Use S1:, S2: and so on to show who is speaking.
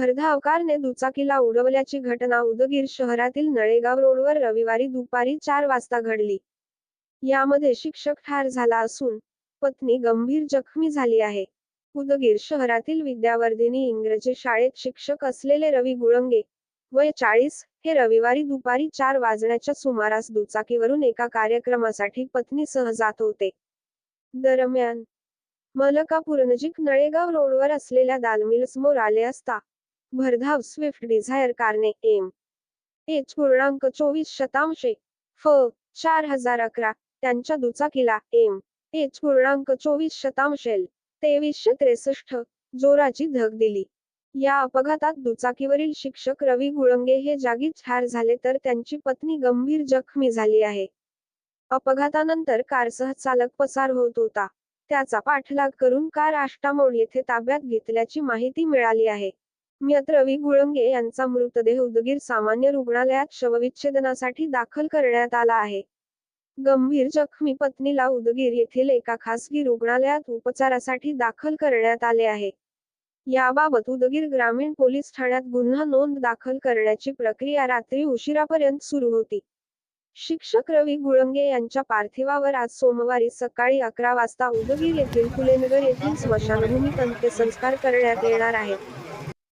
S1: भरधावकारने दुचाकीला उडवल्याची घटना उदगीर शहरातील नळेगाव रोडवर रविवारी दुपारी चार वाजता घडली. यामध्ये शिक्षक ठार झाला असून पत्नी गंभीर जखमी झाली आहे. उदगीर शहरातील विद्यावर्धिनी इंग्रजी शाळेत शिक्षक असलेले रवी गुळंगे वय चाळीस हे रविवारी दुपारी चार वाजण्याच्या सुमारास दुचाकीवरून एका कार्यक्रमासाठी पत्नीसह जात होते. दरम्यान मलकापूर नजीक नळेगाव रोडवर असलेल्या दालमिलसमोर आले असता भरधाव स्विफ्ट डिझायर कारने एम. एच पूर्णांक चोवीस शतांशे फ. चार हजार अकरा त्यांच्या दुचाकीला एम. एच पूर्णांक चोवीस शतांशेल तेवीसशे त्रेसष्ट जोराची धग दिली. या अपघातात दुचाकीवरील शिक्षक रवी गुळंगे हे जागीच ठार झाले तर त्यांची पत्नी गंभीर जखमी झाली आहे. अपघातानंतर कारसह चालक पसार होत होता. त्याचा पाठलाग करून कार आष्टामोड येथे ताब्यात घेतल्याची माहिती मिळाली आहे. म्यत रवी गुळंगे यांचा मृतदेह उदगीर सामान्य रुग्णालयात शवविच्छेदनासाठी दाखल करण्यात आला आहे. गंभीर जखमी पत्नीला उदगीर येथील एका खासगी रुग्णालयात उपचारासाठी दाखल करण्यात आले आहे. याबाबत उदगीर ग्रामीण पोलीस ठाण्यात गुन्हा नोंद दाखल करण्याची प्रक्रिया रात्री उशिरापर्यंत सुरू होती. शिक्षक रवी गुळंगे यांच्या पार्थिवावर आज सोमवारी सकाळी अकरा वाजता उदगीर येथील फुलेनगर येथील स्मशानभूमीत अंत्यसंस्कार करण्यात येणार आहेत.